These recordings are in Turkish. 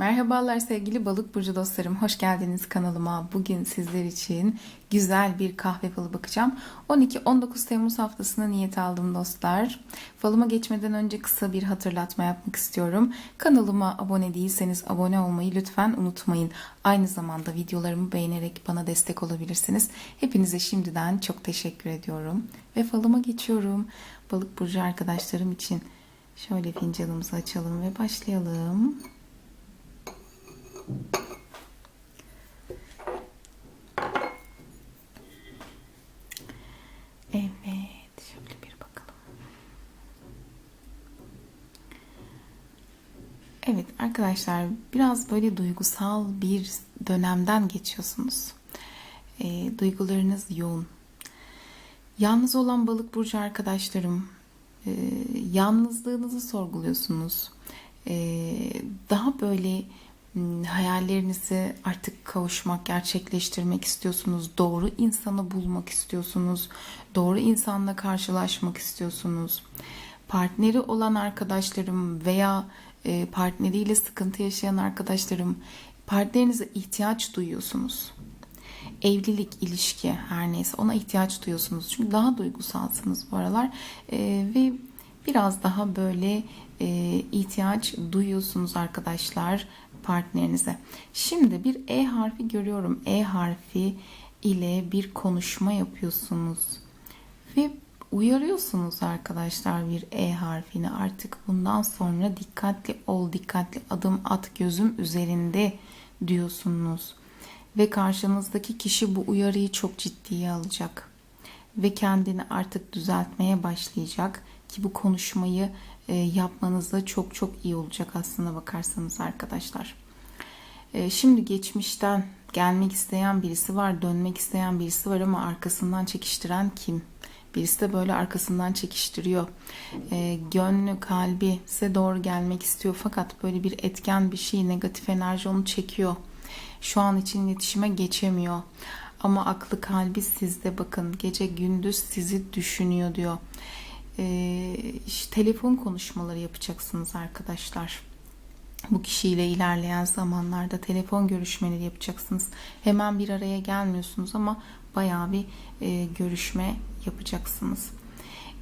Merhabalar sevgili balık burcu dostlarım. Hoş geldiniz kanalıma. Bugün sizler için güzel bir kahve falı bakacağım. 12-19 Temmuz haftasına niyet aldım dostlar. Falıma geçmeden önce kısa bir hatırlatma yapmak istiyorum. Kanalıma abone değilseniz abone olmayı lütfen unutmayın. Aynı zamanda videolarımı beğenerek bana destek olabilirsiniz. Hepinize şimdiden çok teşekkür ediyorum. Ve falıma geçiyorum. Balık burcu arkadaşlarım için şöyle fincanımızı açalım ve başlayalım. Evet, şöyle bir bakalım. Evet arkadaşlar biraz böyle duygusal bir dönemden geçiyorsunuz. E, duygularınız yoğun. Yalnız olan balık burcu arkadaşlarım e, yalnızlığınızı sorguluyorsunuz. E, daha böyle hayallerinizi artık kavuşmak, gerçekleştirmek istiyorsunuz. Doğru insanı bulmak istiyorsunuz. Doğru insanla karşılaşmak istiyorsunuz. Partneri olan arkadaşlarım veya e, partneriyle sıkıntı yaşayan arkadaşlarım partnerinize ihtiyaç duyuyorsunuz. Evlilik, ilişki her neyse ona ihtiyaç duyuyorsunuz. Çünkü daha duygusalsınız bu aralar e, ve biraz daha böyle e, ihtiyaç duyuyorsunuz arkadaşlar partnerinize. Şimdi bir E harfi görüyorum. E harfi ile bir konuşma yapıyorsunuz. Ve uyarıyorsunuz arkadaşlar bir E harfini. Artık bundan sonra dikkatli ol, dikkatli adım at gözüm üzerinde diyorsunuz. Ve karşınızdaki kişi bu uyarıyı çok ciddiye alacak. Ve kendini artık düzeltmeye başlayacak ki bu konuşmayı yapmanız da çok çok iyi olacak aslında bakarsanız arkadaşlar. E, şimdi geçmişten gelmek isteyen birisi var, dönmek isteyen birisi var ama arkasından çekiştiren kim? Birisi de böyle arkasından çekiştiriyor. E, gönlü, kalbi size doğru gelmek istiyor fakat böyle bir etken bir şey, negatif enerji onu çekiyor. Şu an için iletişime geçemiyor. Ama aklı kalbi sizde bakın gece gündüz sizi düşünüyor diyor e, işte telefon konuşmaları yapacaksınız arkadaşlar. Bu kişiyle ilerleyen zamanlarda telefon görüşmeleri yapacaksınız. Hemen bir araya gelmiyorsunuz ama bayağı bir e, görüşme yapacaksınız.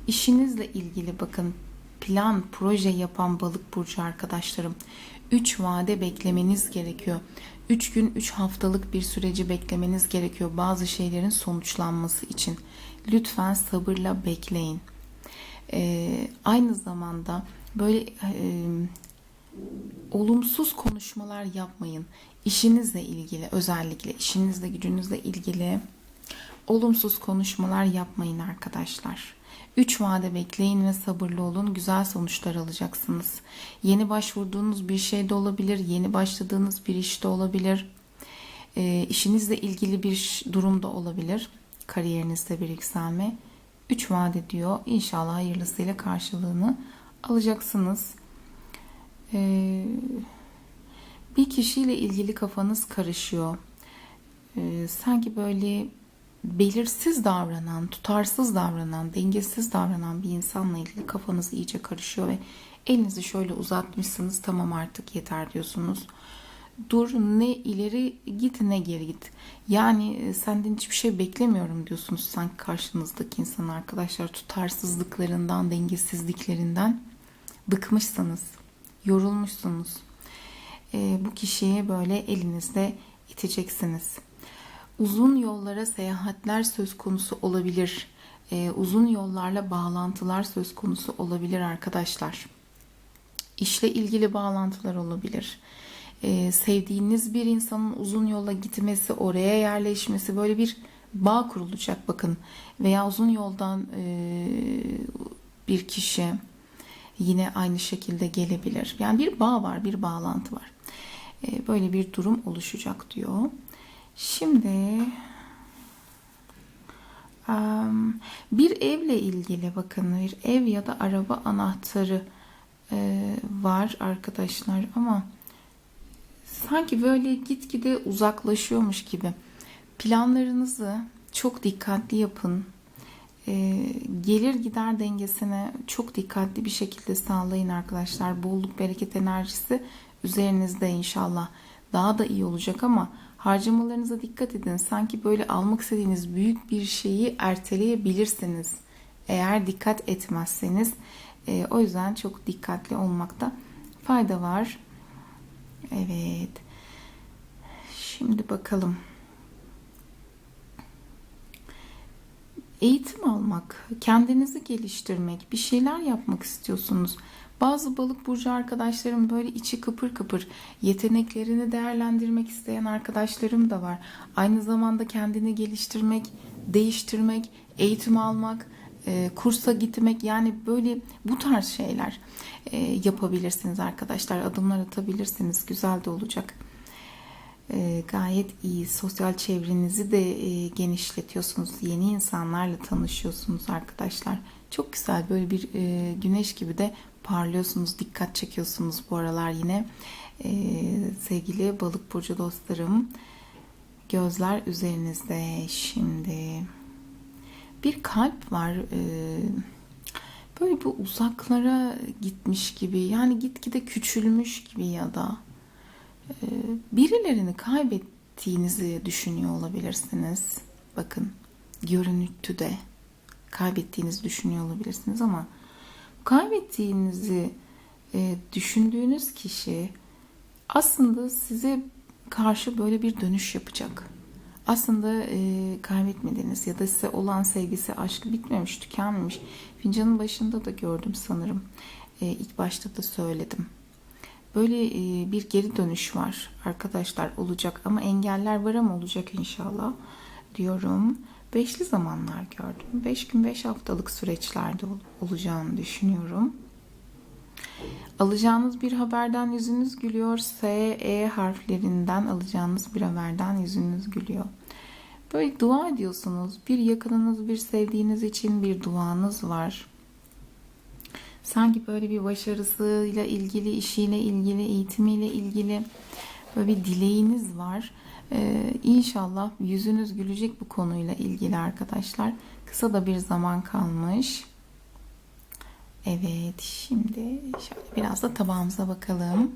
İşinizle ilgili bakın plan, proje yapan balık burcu arkadaşlarım 3 vade beklemeniz gerekiyor. 3 gün 3 haftalık bir süreci beklemeniz gerekiyor bazı şeylerin sonuçlanması için. Lütfen sabırla bekleyin e, aynı zamanda böyle e, olumsuz konuşmalar yapmayın. İşinizle ilgili özellikle işinizle gücünüzle ilgili olumsuz konuşmalar yapmayın arkadaşlar. 3 vade bekleyin ve sabırlı olun. Güzel sonuçlar alacaksınız. Yeni başvurduğunuz bir şey de olabilir. Yeni başladığınız bir işte olabilir. E, işinizle ilgili bir durum da olabilir. Kariyerinizde bir yükselme. 3 vaat ediyor. İnşallah hayırlısıyla karşılığını alacaksınız. Ee, bir kişiyle ilgili kafanız karışıyor. Ee, sanki böyle belirsiz davranan, tutarsız davranan, dengesiz davranan bir insanla ilgili kafanız iyice karışıyor ve elinizi şöyle uzatmışsınız tamam artık yeter diyorsunuz dur ne ileri git ne geri git. Yani e, senden hiçbir şey beklemiyorum diyorsunuz sanki karşınızdaki insan arkadaşlar tutarsızlıklarından, dengesizliklerinden bıkmışsınız, yorulmuşsunuz. E, bu kişiyi böyle elinizde iteceksiniz. Uzun yollara seyahatler söz konusu olabilir. E, uzun yollarla bağlantılar söz konusu olabilir arkadaşlar. İşle ilgili bağlantılar olabilir e, sevdiğiniz bir insanın uzun yola gitmesi, oraya yerleşmesi böyle bir bağ kurulacak bakın. Veya uzun yoldan e, bir kişi yine aynı şekilde gelebilir. Yani bir bağ var, bir bağlantı var. E, böyle bir durum oluşacak diyor. Şimdi bir evle ilgili bakın bir ev ya da araba anahtarı e, var arkadaşlar ama sanki böyle gitgide uzaklaşıyormuş gibi. Planlarınızı çok dikkatli yapın. Ee, gelir gider dengesine çok dikkatli bir şekilde sağlayın arkadaşlar. Bolluk bereket enerjisi üzerinizde inşallah daha da iyi olacak ama harcamalarınıza dikkat edin. Sanki böyle almak istediğiniz büyük bir şeyi erteleyebilirsiniz. Eğer dikkat etmezseniz e, o yüzden çok dikkatli olmakta fayda var. Evet. Şimdi bakalım. Eğitim almak, kendinizi geliştirmek, bir şeyler yapmak istiyorsunuz. Bazı balık burcu arkadaşlarım böyle içi kıpır kıpır yeteneklerini değerlendirmek isteyen arkadaşlarım da var. Aynı zamanda kendini geliştirmek, değiştirmek, eğitim almak, e, kursa gitmek yani böyle bu tarz şeyler e, yapabilirsiniz arkadaşlar. Adımlar atabilirsiniz. Güzel de olacak. E, gayet iyi. Sosyal çevrenizi de e, genişletiyorsunuz. Yeni insanlarla tanışıyorsunuz arkadaşlar. Çok güzel böyle bir e, güneş gibi de parlıyorsunuz. Dikkat çekiyorsunuz bu aralar yine. E, sevgili balık burcu dostlarım. Gözler üzerinizde şimdi. Bir kalp var. E, böyle bir uzaklara gitmiş gibi. Yani gitgide küçülmüş gibi ya da e, birilerini kaybettiğinizi düşünüyor olabilirsiniz. Bakın görüntüde kaybettiğinizi düşünüyor olabilirsiniz ama kaybettiğinizi e, düşündüğünüz kişi aslında size karşı böyle bir dönüş yapacak. Aslında e, kaybetmediğiniz ya da size olan sevgisi, aşkı bitmemiş, tükenmemiş. Fincanın başında da gördüm sanırım. E, ilk başta da söyledim. Böyle e, bir geri dönüş var arkadaşlar olacak ama engeller var ama olacak inşallah diyorum. Beşli zamanlar gördüm. Beş gün beş haftalık süreçlerde ol- olacağını düşünüyorum. Alacağınız bir haberden yüzünüz gülüyor. S, E harflerinden alacağınız bir haberden yüzünüz gülüyor. Böyle dua ediyorsunuz. Bir yakınınız, bir sevdiğiniz için bir duanız var. Sanki böyle bir başarısıyla ilgili, işiyle ilgili, eğitimiyle ilgili böyle bir dileğiniz var. Ee, inşallah yüzünüz gülecek bu konuyla ilgili arkadaşlar. Kısa da bir zaman kalmış. Evet, şimdi şöyle biraz da tabağımıza bakalım.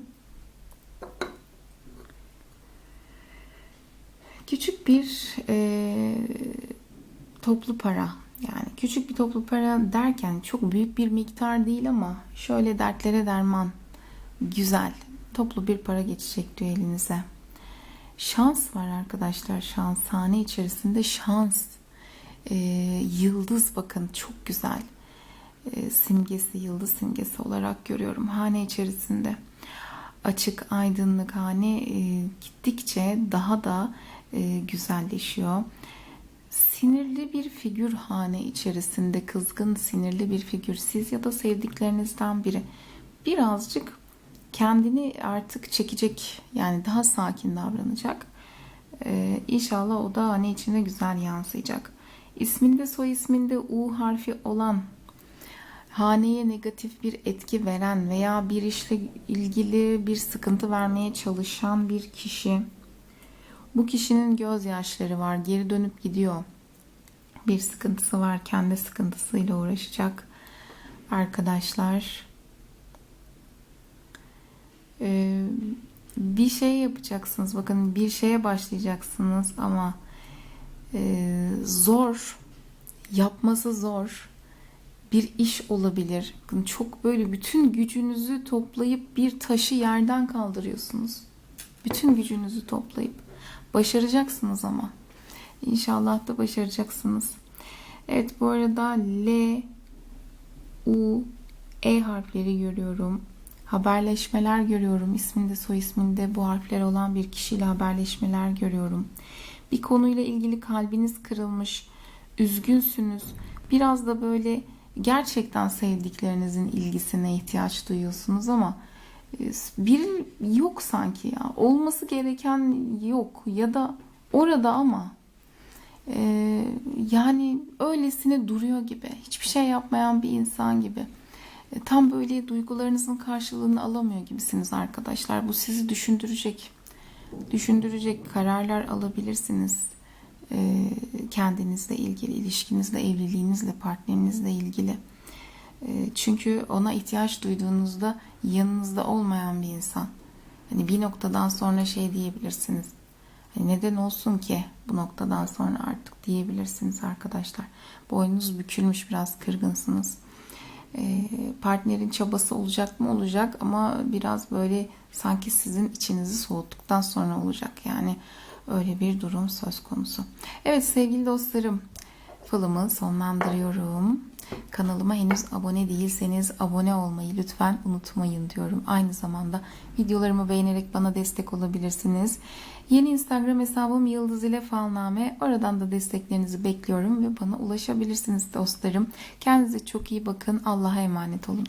Küçük bir e, toplu para yani küçük bir toplu para derken çok büyük bir miktar değil ama şöyle dertlere derman güzel toplu bir para geçecek diyor elinize. Şans var arkadaşlar şans sahne içerisinde şans e, yıldız bakın çok güzel simgesi yıldız simgesi olarak görüyorum hane içerisinde. Açık aydınlık hane e, gittikçe daha da e, güzelleşiyor. Sinirli bir figür hane içerisinde kızgın sinirli bir figür. Siz ya da sevdiklerinizden biri. Birazcık kendini artık çekecek yani daha sakin davranacak. Ee, inşallah o da hane içinde güzel yansıyacak. İsminde soy isminde U harfi olan haneye negatif bir etki veren veya bir işle ilgili bir sıkıntı vermeye çalışan bir kişi bu kişinin gözyaşları var geri dönüp gidiyor bir sıkıntısı var. Kendi sıkıntısıyla uğraşacak arkadaşlar. Ee, bir şey yapacaksınız. Bakın bir şeye başlayacaksınız ama e, zor. Yapması zor. Bir iş olabilir. Çok böyle bütün gücünüzü toplayıp bir taşı yerden kaldırıyorsunuz. Bütün gücünüzü toplayıp başaracaksınız ama. İnşallah da başaracaksınız. Evet bu arada L, U, E harfleri görüyorum. Haberleşmeler görüyorum. İsminde soy isminde bu harfler olan bir kişiyle haberleşmeler görüyorum. Bir konuyla ilgili kalbiniz kırılmış. Üzgünsünüz. Biraz da böyle gerçekten sevdiklerinizin ilgisine ihtiyaç duyuyorsunuz ama e, bir yok sanki ya. Olması gereken yok ya da orada ama ee, yani öylesine duruyor gibi. Hiçbir şey yapmayan bir insan gibi. Ee, tam böyle duygularınızın karşılığını alamıyor gibisiniz arkadaşlar. Bu sizi düşündürecek. Düşündürecek kararlar alabilirsiniz. Ee, kendinizle ilgili, ilişkinizle, evliliğinizle, partnerinizle ilgili. Ee, çünkü ona ihtiyaç duyduğunuzda yanınızda olmayan bir insan. Hani bir noktadan sonra şey diyebilirsiniz. Hani neden olsun ki bu noktadan sonra artık diyebilirsiniz arkadaşlar. Boynunuz bükülmüş biraz kırgınsınız. Ee, partnerin çabası olacak mı olacak ama biraz böyle sanki sizin içinizi soğuttuktan sonra olacak yani öyle bir durum söz konusu. Evet sevgili dostlarım falımı sonlandırıyorum. Kanalıma henüz abone değilseniz abone olmayı lütfen unutmayın diyorum. Aynı zamanda videolarımı beğenerek bana destek olabilirsiniz. Yeni Instagram hesabım Yıldız ile Falname. Oradan da desteklerinizi bekliyorum ve bana ulaşabilirsiniz dostlarım. Kendinize çok iyi bakın. Allah'a emanet olun.